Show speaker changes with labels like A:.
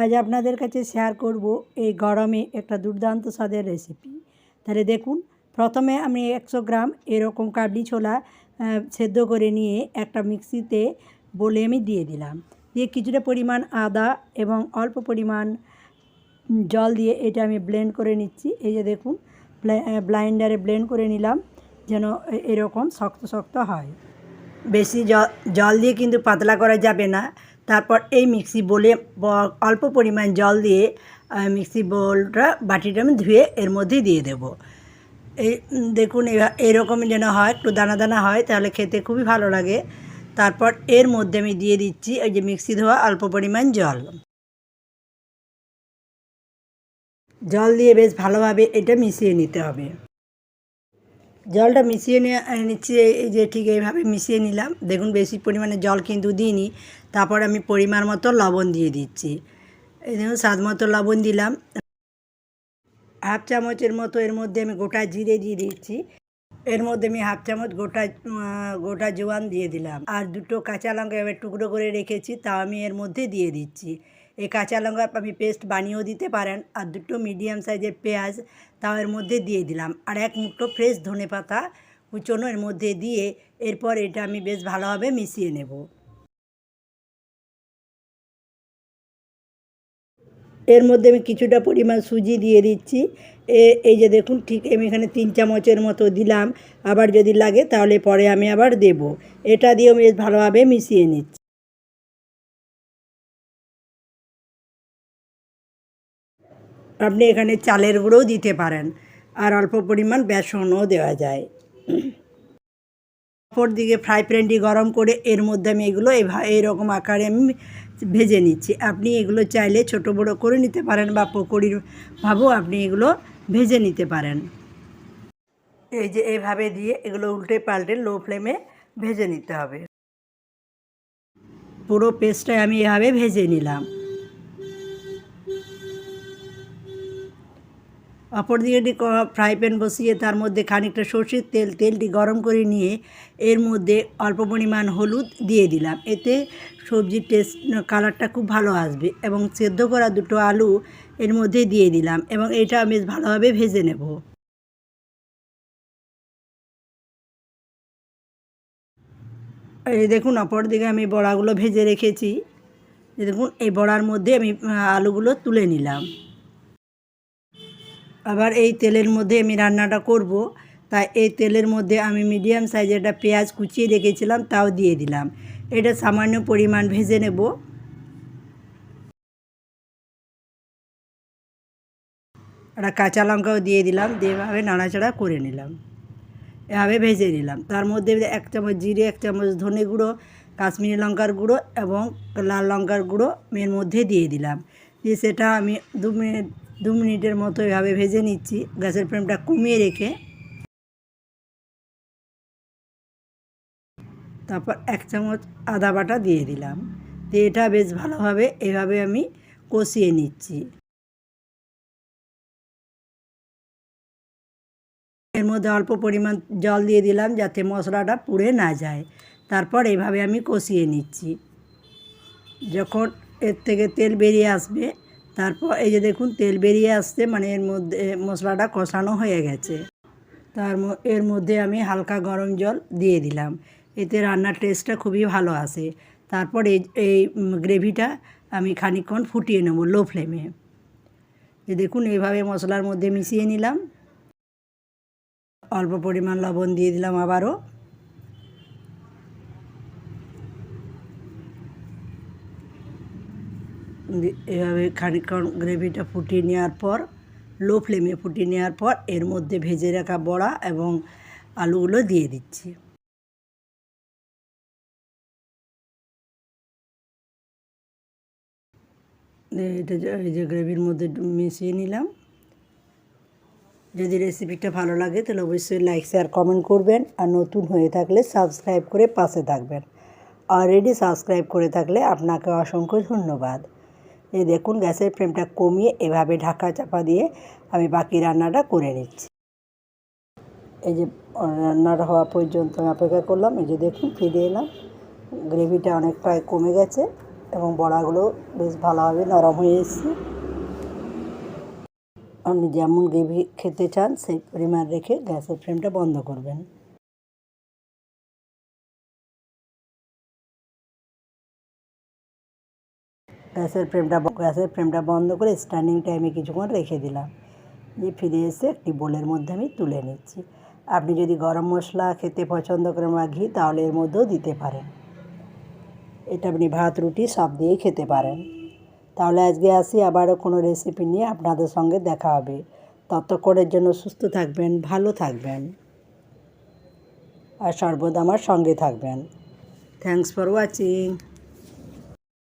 A: আজ আপনাদের কাছে শেয়ার করব এই গরমে একটা দুর্দান্ত স্বাদের রেসিপি তাহলে দেখুন, প্রথমে আমি একশো গ্রাম এরকম কাবলি ছোলা সেদ্ধ করে নিয়ে একটা মিক্সিতে বলে আমি দিয়ে দিলাম। দিয়ে কিছুটা পরিমাণ আদা এবং অল্প পরিমাণ জল দিয়ে এটা আমি ব্লেন্ড করে নিচ্ছি। এই যে দেখুন ব্লাইন্ডারে ব্লেন্ড করে নিলাম যেন এরকম শক্ত শক্ত হয়। বেশি জল দিয়ে কিন্তু পাতলা করা যাবে না। তারপর এই মিক্সি বলে অল্প পরিমাণ জল দিয়ে মিক্সি বোলটা বাটিটা আমি ধুয়ে এর মধ্যে দিয়ে দেব। এই দেখুন এরকম যেন হয়, একটু দানা দানা হয়, তাহলে খেতে খুবই ভালো লাগে। তারপর এর মধ্যে আমি দিয়ে দিচ্ছি ওই যে মিক্সি ধোয়া অল্প পরিমাণ জল। জল দিয়ে বেশ ভালোভাবে এটা মিশিয়ে নিতে হবে। জলটা মিশিয়ে নিয়ে নিচ্ছি, এই যে ঠিক এইভাবে মিশিয়ে নিলাম। দেখুন, বেশি পরিমাণে জল কিন্তু দিইনি। তারপর আমি পরিমাণ মতো লবণ দিয়ে দিচ্ছি। এই দেখুন, স্বাদ মতো লবণ দিলাম। হাফ চামচের মতো এর মধ্যে আমি গোটা জিরে দিয়ে দিচ্ছি। এর মধ্যে আমি হাফ চামচ গোটা গোটা জোয়ান দিয়ে দিলাম। আর দুটো কাঁচা লঙ্কা এবার টুকরো করে রেখেছি, তাও আমি এর মধ্যে দিয়ে দিচ্ছি। এই কাঁচা লঙ্কা আপনি পেস্ট বানিয়েও দিতে পারেন, আর দুটো মিডিয়াম সাইজের পেঁয়াজ তাও এর মধ্যে দিয়ে দিলাম। আর এক মুঠো ফ্রেশ ধনে পাতা কুচোনো এর মধ্যে দিয়ে এরপর এটা আমি বেশ ভালোভাবে মিশিয়ে নেব। এর মধ্যে আমি কিছুটা পরিমাণ সুজি দিয়ে দিচ্ছি। এই যে দেখুন, ঠিক আমি এখানে তিন চামচের মতো দিলাম। আবার যদি লাগে তাহলে পরে আমি আবার দেব। এটা দিয়েও বেশ ভালোভাবে মিশিয়ে নিচ্ছি। আপনি এখানে চালের গুঁড়োও দিতে পারেন। আর অল্প পরিমাণ বেসনও দেওয়া যায়। অপর দিকে ফ্রাই প্যানটি গরম করে এর মধ্যে আমি এগুলো এইরকম আকারে আমি ভেজে নিচ্ছি। আপনি এগুলো চাইলে ছোট বড় করে নিতে পারেন বা পকোড়ির ভাবেও আপনি এগুলো ভেজে নিতে পারেন। এই যে এইভাবে দিয়ে এগুলো উল্টে পাল্টে লো ফ্লেমে ভেজে নিতে হবে। পুরো পেস্টটাই আমি এভাবে ভেজে নিলাম। অপরদিকে একটি ফ্রাই প্যান বসিয়ে তার মধ্যে খানিকটা সর্ষের তেল, তেলটি গরম করে নিয়ে এর মধ্যে অল্প পরিমাণ হলুদ দিয়ে দিলাম। এতে সবজির টেস্ট, কালারটা খুব ভালো আসবে এবং সেদ্ধ করা দুটো আলু এর মধ্যে দিয়ে দিলাম এবং এটা বেশ ভালোভাবে ভেজে নেব। এই দেখুন, অপর দিকে আমি বড়াগুলো ভেজে রেখেছি। দেখুন, এই বড়ার মধ্যে আমি আলুগুলো তুলে নিলাম। আবার এই তেলের মধ্যে আমি রান্নাটা করব। তাই এই তেলের মধ্যে আমি মিডিয়াম সাইজের একটা পেঁয়াজ কুচিয়ে রেখেছিলাম, তাও দিয়ে দিলাম। এটা সামান্য পরিমাণ ভেজে নেব। একটা কাঁচা লঙ্কাও দিয়ে দিলাম, দিয়ে এভাবে নাড়াচাড়া করে নিলাম। এভাবে ভেজে নিলাম। তার মধ্যে এক চামচ জিরে, এক চামচ ধনে গুঁড়ো, কাশ্মীরি লঙ্কার গুঁড়ো এবং লাল লঙ্কার গুঁড়ো এর মধ্যে দিয়ে দিলাম। দিয়ে সেটা আমি দু মিনিট, দু মিনিটের মতো এভাবে ভেজে নিচ্ছি। গ্যাসের ফ্লেমটা কমিয়ে রেখে। তারপর এক চামচ আদা বাটা দিয়ে দিলাম। দিয়ে এটা বেশ ভালোভাবে এভাবে আমি কষিয়ে নিচ্ছি। এর মধ্যে অল্প পরিমাণ জল দিয়ে দিলাম যাতে মশলাটা পুড়ে না যায়। তারপর এইভাবে আমি কষিয়ে নিচ্ছি। যখন এর থেকে তেল বেরিয়ে আসবে। তারপর এই যে দেখুন, তেল বেরিয়ে আসছে মানে এর মধ্যে মশলাটা কষানো হয়ে গেছে। তার এর মধ্যে আমি হালকা গরম জল দিয়ে দিলাম। এতে রান্নার টেস্টটা খুবই ভালো আসে। তারপর এই এই গ্রেভিটা আমি খানিকক্ষণ ফুটিয়ে নেব লো ফ্লেমে। যে দেখুন এইভাবে মশলার মধ্যে মিশিয়ে নিলাম। অল্প পরিমাণ লবণ দিয়ে দিলাম আবারও। এভাবে খানিকক্ষণ গ্রেভিটা ফুটিয়ে নেওয়ার পর লো ফ্লেমে ফুটিয়ে নেওয়ার পর এর মধ্যে ভেজে রাখা বড়া এবং আলুগুলো দিয়ে দিচ্ছি। এটা এই যে গ্রেভির মধ্যে মিশিয়ে নিলাম। যদি রেসিপিটা ভালো লাগে তাহলে অবশ্যই লাইক শেয়ার কমেন্ট করবেন আর নতুন হয়ে থাকলে সাবস্ক্রাইব করে পাশে থাকবেন। অলরেডি সাবস্ক্রাইব করে থাকলে আপনাকে অসংখ্য ধন্যবাদ। এই দেখুন গ্যাসের ফ্লেমটা কমিয়ে এভাবে ঢাকা চাপা দিয়ে আমি বাকি রান্নাটা করে নিচ্ছি। এই যে রান্নাটা হওয়া পর্যন্ত আমি অপেক্ষা করলাম। এই যে দেখুন ফিরে এলাম। গ্রেভিটা অনেকটাই কমে গেছে এবং বড়াগুলো বেশ ভালোভাবে নরম হয়ে এসছে। আপনি যেমন গ্রেভি খেতে চান, সেই পরিমাণ রেখে গ্যাসের ফ্লেমটা বন্ধ করবেন। গ্যাসের ফ্রেমটা গ্যাসের ফ্রেমটা বন্ধ করে স্ট্যান্ডিং টাইমে কিছুক্ষণ রেখে দিলাম। দিয়ে ফিরে এসে একটি বোলের মধ্যে আমি তুলে নিচ্ছি। আপনি যদি গরম মশলা খেতে পছন্দ করেন বা ঘি, তাহলে এর মধ্যেও দিতে পারেন। এটা আপনি ভাত, রুটি সব দিয়েই খেতে পারেন। তাহলে আজকে আসি, আবারও কোনো রেসিপি নিয়ে আপনাদের সঙ্গে দেখা হবে। ততক্ষণের জন্য সুস্থ থাকবেন, ভালো থাকবেন। আর সর্বদা আমার সঙ্গে থাকবেন। Thanks for watching